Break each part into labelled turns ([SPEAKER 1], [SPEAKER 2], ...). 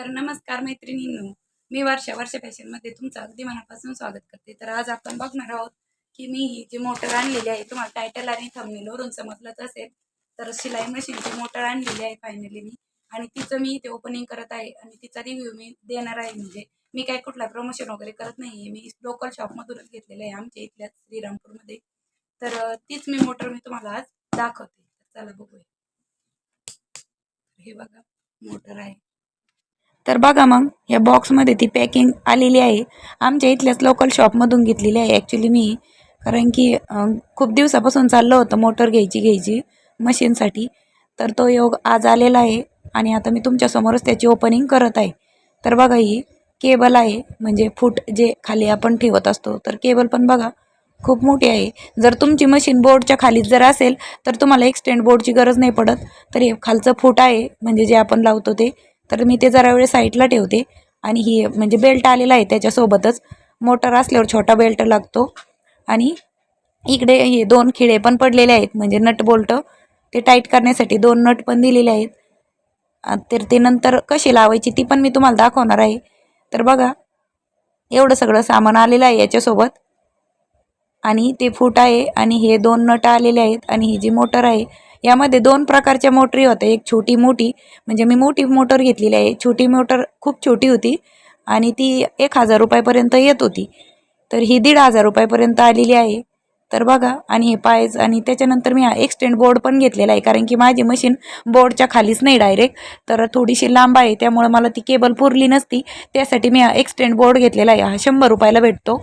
[SPEAKER 1] तर नमस्कार मैत्रिणींनो मी वर्षा वर्षा फॅशनमध्ये तुमचं अगदी मनापासून स्वागत करते. तर आज आपण बघणार आहोत की मी ही जी मोटर आणलेली आहे तुम्हाला टायटल आणि थंबनेलवरून समजलंच असेल तर शिलाई मशीनची मोटर आणलेली आहे फायनली मी. आणि तिचं मी इथे ओपनिंग करत आहे आणि तिचा रिव्ह्यू मी देणार आहे. म्हणजे मी काय कुठला प्रमोशन वगैरे करत नाही मी लोकल शॉपमधूनच घेतलेलं आहे आमच्या इथल्याच श्रीरामपूरमध्ये. तर तीच मी मोटर मी तुम्हाला आज दाखवते. तर चला बघूया. हे बघा मोटर आहे. तर बघा मग या बॉक्समध्ये ती पॅकिंग आलेली आहे. आमच्या इथल्याच लोकल शॉपमधून घेतलेली आहे ॲक्च्युली मी. कारण की खूप दिवसापासून चाललं होतं मोटर घ्यायची घ्यायची मशीनसाठी तर तो योग आज आलेला आहे आणि आता मी तुमच्यासमोरच त्याची ओपनिंग करत आहे. तर बघा ही केबल आहे म्हणजे फूट जे खाली आपण ठेवत असतो तर केबल पण बघा खूप मोठी आहे. जर तुमची मशीन बोर्डच्या खालीच जर असेल तर तुम्हाला एक्सटेंड बोर्डची गरज नाही पडत. तर हे खालचं फूट आहे म्हणजे जे आपण लावतो ते. तर मी ते जरा वेळ साईडला ठेवते. आणि ही म्हणजे बेल्ट आलेला आहे त्याच्यासोबतच. मोटर असल्यावर छोटा बेल्ट लागतो. आणि इकडे हे दोन खिळे पण पडलेले आहेत. म्हणजे नट बोल्ट ते टाईट करण्यासाठी दोन नट पण दिलेले आहेत. तर ते नंतर कशी लावायची ती पण मी तुम्हाला दाखवणार आहे. तर बघा एवढं सगळं सामान आलेलं आहे याच्यासोबत. आणि ते फूट आहे आणि हे दोन नट आलेले आहेत. आणि ही जी मोटर आहे यामध्ये दोन प्रकारच्या मोटरी होत्या. एक छोटी मोठी म्हणजे मी मोठी मोटर घेतलेली आहे. छोटी मोटर खूप छोटी होती आणि ती एक हजार रुपयापर्यंत येत होती. तर ही दीड हजार रुपयापर्यंत आलेली आहे. तर बघा आणि हे पायज आणि त्याच्यानंतर मी हा एक्सटेंड बोर्ड पण घेतलेला आहे. कारण की माझी मशीन बोर्डच्या खालीच नाही डायरेक्ट तर थोडीशी लांब आहे त्यामुळे मला ती केबल पुरली नसती. त्यासाठी मी हा एक्सटेंड बोर्ड घेतलेला आहे. हा शंभर रुपयाला भेटतो.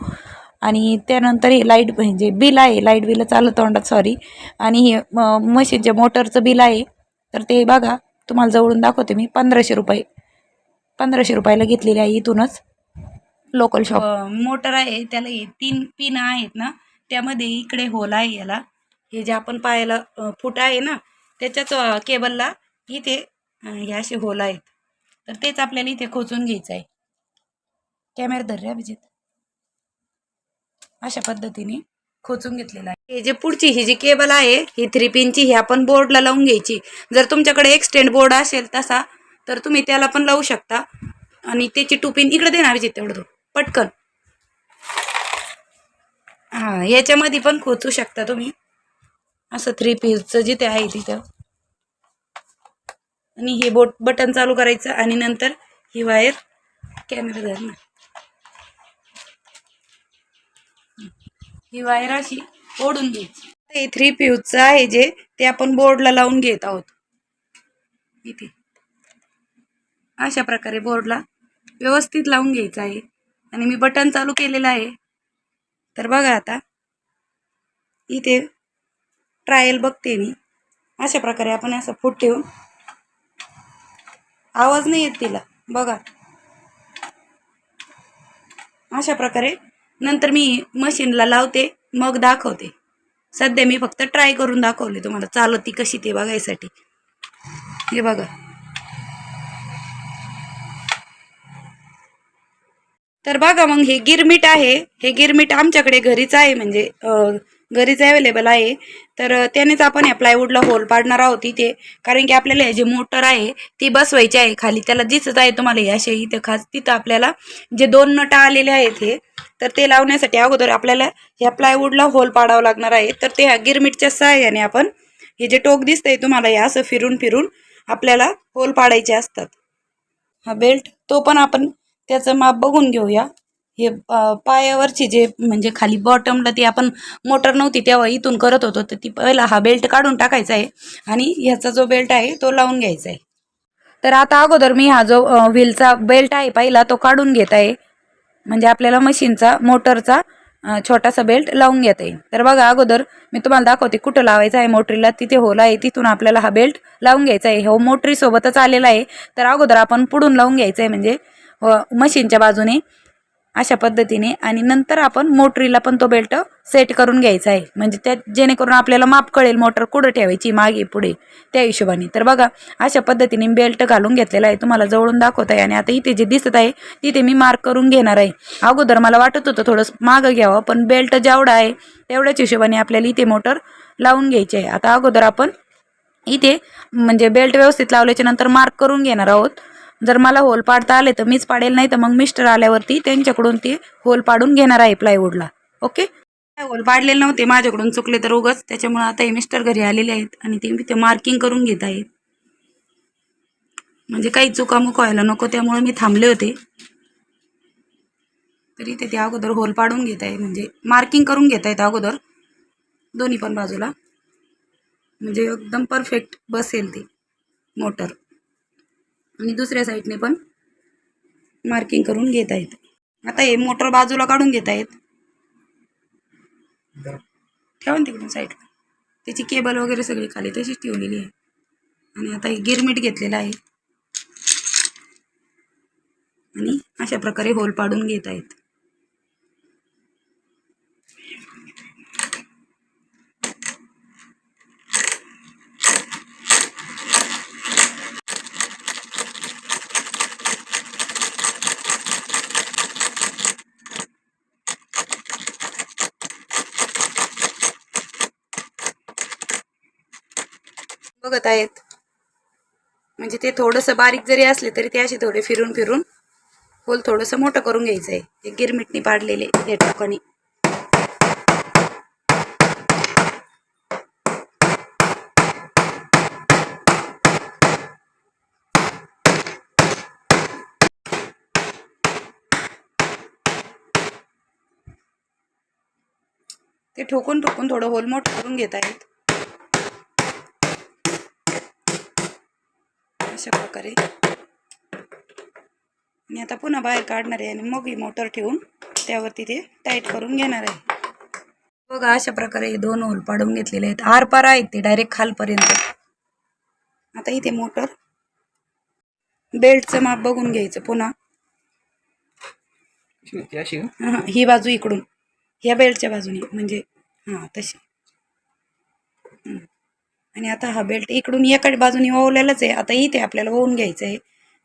[SPEAKER 1] आणि त्यानंतर हे लाइट म्हणजे बिल आहे लाइट बिल चालू तोंडात सॉरी आणि हे म- मशीनच्या मोटरचं बिल आहे तर ते बघा तुम्हाला जवळून दाखवते मी पंधराशे रुपये. पंधराशे रुपयाला घेतलेली आहे इथूनच लोकल शॉप मोटर आहे त्याला हे तीन पिन आहेत ना त्यामध्ये इकडे होल आहे याला. हे जे आपण पायाला फुट आहे ना त्याच्याच केबलला इथे हे असे होल आहेत. तर तेच आपल्याला इथे खोचून घ्यायचं आहे कॅमेरा धर रे अभिजित. अशा पद्धतीने खोचून घेतलेला आहे. हे जे पुढची ही जी केबल आहे ही थ्री पिनची ही आपण बोर्डला लावून घ्यायची. जर तुमच्याकडे एक्सटेंड बोर्ड असेल तसा तर तुम्ही त्याला पण लावू शकता. आणि त्याची टू पिन इकडे दे तेवढं तो पटकन. हां याच्यामध्ये पण खोचू शकता तुम्ही. असं थ्री पीसचं जिथे आहे तिथं. आणि हे बोट बटन चालू करायचं आणि नंतर ही वायर कॅमेरा धर ही वायर अशी ओढून घ्यायची. हे थ्री फ्यूजचं आहे जे ते आपण बोर्डला लावून घेत आहोत. इथे. अशा प्रकारे बोर्डला व्यवस्थित लावून घ्यायचं आहे. आणि मी बटन चालू केलेलं आहे. तर बघा आता इथे ट्रायल बघते मी. अशा प्रकारे आपण असं फूट ठेवून. आवाज नाही येत तिला. बघा. अशा प्रकारे नंतर मी मशीनला लावते मग दाखवते. सध्या मी फक्त ट्राय करून दाखवले तुम्हाला चालती कशी ते बघायसाठी. हे बघा. तर बघा मग हे गिरमीट आहे हे गिरमीट आमच्याकडे घरीच आहे म्हणजे घरीच अवेलेबल आहे. तर त्यानेच आपण या प्लायवूडला होल पाडणार आहोत इथे. कारण की आपल्याला हे जे मोटर आहे ती बसवायची आहे खाली. त्याला दिसत आहे तुम्हाला हे असे इथे खास. तिथं आपल्याला जे दोन नटा आलेले आहेत हे तर ते लावण्यासाठी अगोदर आपल्याला ह्या प्लायवूडला होल पाडावं लागणार आहे. तर ते ह्या गिरमिटच्या सहाय्याने आपण हे जे टोक दिसतंय तुम्हाला हे असं फिरून फिरून आपल्याला होल पाडायचे असतात. हा बेल्ट तो पण आपण त्याचं माप बघून घेऊया. हे पायावरचे पायावरची जे म्हणजे खाली बॉटमला ती आपण मोटर नव्हती तेव्हा इथून करत होतो तर ती पहिला हा बेल्ट काढून टाकायचा आहे आणि ह्याचा जो बेल्ट आहे तो लावून घ्यायचा आहे. तर आता अगोदर मी हा जो व्हीलचा बेल्ट आहे पहिला तो काढून घेत आहे. म्हणजे आपल्याला मशीनचा मोटरचा छोटासा बेल्ट लावून घेता येईल तर बघा अगोदर मी तुम्हाला दाखवते कुठं लावायचं आहे मोटरीला. तिथे होल आहे तिथून आपल्याला हा बेल्ट लावून घ्यायचा आहे. हो मोटरीसोबतच आलेला आहे. तर अगोदर आपण पुढून लावून घ्यायचं आहे. म्हणजे हो, मशीनच्या बाजूने अशा पद्धतीने. आणि नंतर आपण मोटरीला पण तो बेल्ट सेट करून घ्यायचा आहे. म्हणजे त्या जेणेकरून आपल्याला माप कळेल मोटर कुठं ठेवायची मागे पुढे त्या हिशोबाने. तर बघा अशा पद्धतीने बेल्ट घालून घेतलेला आहे. तुम्हाला जवळून दाखवत आहे. आणि आता इथे जे दिसत आहे तिथे मी मार्क करून घेणार आहे. अगोदर मला वाटत होतं थोडंसं मागं घ्यावं पण बेल्ट जेवढा आहे तेवढ्याच हिशोबाने आपल्याला इथे मोटर लावून घ्यायची आहे. आता अगोदर आपण इथे म्हणजे बेल्ट व्यवस्थित लावल्याच्या नंतर मार्क करून घेणार आहोत. जर मला होल पाडता आले तर मीच पाडेल नाही तर मग मिस्टर आल्यावरती त्यांच्याकडून ते होल पाडून घेणार आहे प्लायवूडला ओके होल पाडलेले नव्हते माझ्याकडून चुकले तर उगच. त्याच्यामुळे आता हे मिस्टर घरी आलेले आहेत आणि ते ते मार्किंग करून घेत आहेत. म्हणजे काही चुकामुक व्हायला नको त्यामुळे मी थांबले होते. तरी ते ते अगोदर होल पाडून घेत आहे म्हणजे मार्किंग करून घेत आहेत अगोदर. दोन्ही पण बाजूला. म्हणजे एकदम परफेक्ट बसेल ते मोटर आणि दुसऱ्या साईडने पण मार्किंग करून घेत आहेत आता हे मोटर बाजूला काढून घेत आहेत ठेवा तिकडून साईडला त्याची केबल वगैरे सगळी खाली तशीच ठेवलेली आहे. आणि आता हे गिरमीट घेतलेलं आहे. आणि अशा प्रकारे होल पाडून घेत आहेत बघत आहेत. म्हणजे ते थोडंसं बारीक जरी असले तरी ते असे थोडे फिरून फिरून होल थोडंसं मोठं करून घ्यायचं आहे ते गिरमिटनी पाडलेले ते टोकानी ते ठोकून ठोकून थोडं होल मोठं करून घेत आहेत. अशा प्रकारे. आणि आता पुन्हा बाहेर काढणार आहे आणि मग ही मोटर ठेवून त्यावरती ते टाईट करून घेणार आहे. बघा अशा प्रकारे हे दोन होल पाडून घेतलेले आहेत. आरपार आहेत ते डायरेक्ट खालपर्यंत. आता इथे मोटर बेल्टचं माप बघून घ्यायचं पुन्हा. हां बाजू इकडून. ह्या बेल्टच्या बाजूने म्हणजे हां तशी. आणि आता हा बेल्ट इकडून एका बाजूने ओवलेलाच आहे. आता इथे आपल्याला ओवून घ्यायचं आहे.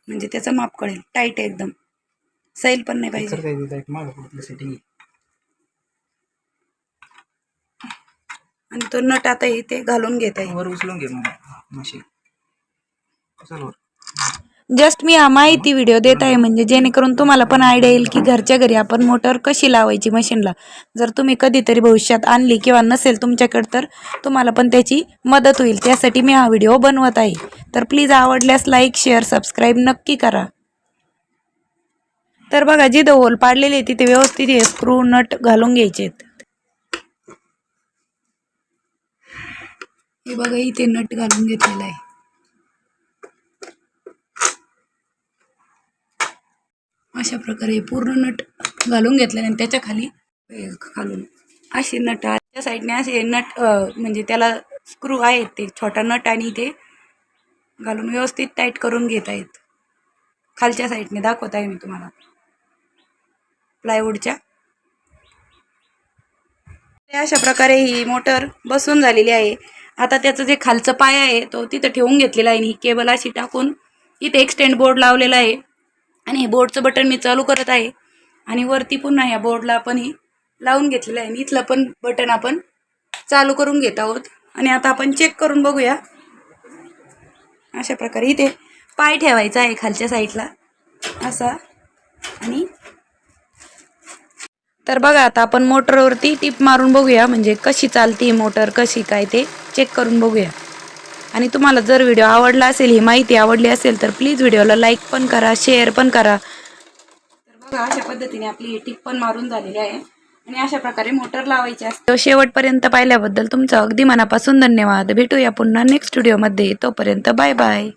[SPEAKER 1] म्हणजे त्याचं माप कळेल. टाईट आहे एकदम. सैल पण नाही पाहिजे. आणि तो नट आता इथे घालून घेत आहे.
[SPEAKER 2] वर उचलून घे मग. मशी. चल वर.
[SPEAKER 1] जस्ट मी हा माहिती व्हिडिओ देत आहे म्हणजे जेणेकरून तुम्हाला पण आयडिया येईल की घरच्या घरी आपण मोटर कशी लावायची मशीनला जर तुम्ही कधीतरी भविष्यात आणली किंवा नसेल तुमच्याकडे तर तुम्हाला पण त्याची मदत होईल. त्यासाठी मी हा व्हिडिओ बनवत आहे. तर प्लीज आवडल्यास लाईक शेअर सबस्क्राईब नक्की करा. तर बघा जिथं होल पाडलेले आहे तिथे व्यवस्थित हे स्क्रू नट घालून घ्यायचे हे बघा इथे नट घालून घेतलेलं आहे. अशा प्रकारे पूर्ण नट घालून घेतलेले आणि त्याच्याखाली हे असे नट त्या साईडने असे नट म्हणजे त्याला स्क्रू आहेत ते छोटा नट आणि ते घालून व्यवस्थित टाईट करून घेत आहेत. खालच्या साईडने दाखवत आहे मी तुम्हाला. प्लायवूडच्या अशा प्रकारे ही मोटर बसून झालेली आहे. आता त्याचं जे खालचं पाय आहे तो तिथं ठेवून घेतलेला आहे आणि ही केबल अशी टाकून इथे एक्सटेंड बोर्ड लावलेला आहे. आणि हे बोर्डचं बटन मी चालू करत आहे. आणि वरती पुन्हा ह्या बोर्डला आपण हे लावून घेतलेलं आहे. आणि इथलं पण बटन आपण चालू करून घेत आहोत. आणि आता आपण चेक करून बघूया. अशा प्रकारे इथे पाय ठेवायचा आहे खालच्या साईडला असा. आणि तर बघा आता आपण मोटरवरती टीप मारून बघूया. म्हणजे कशी चालते मोटर कशी काय ते चेक करून बघूया. आणि तुम्हाला जर व्हिडिओ आवडला असेल ही माहिती आवडली असेल तर प्लीज व्हिडिओला लाईक पण करा शेअर पण करा. तर बघा अशा पद्धतीने आपली टिप टीप पण मारून झालेली आहे. आणि अशा प्रकारे मोटर लावायची असते. शेवटपर्यंत पाहिल्याबद्दल तुमचं अगदी मनापासून धन्यवाद. भेटूया पुन्हा नेक्स्ट व्हिडिओमध्ये तोपर्यंत बाय बाय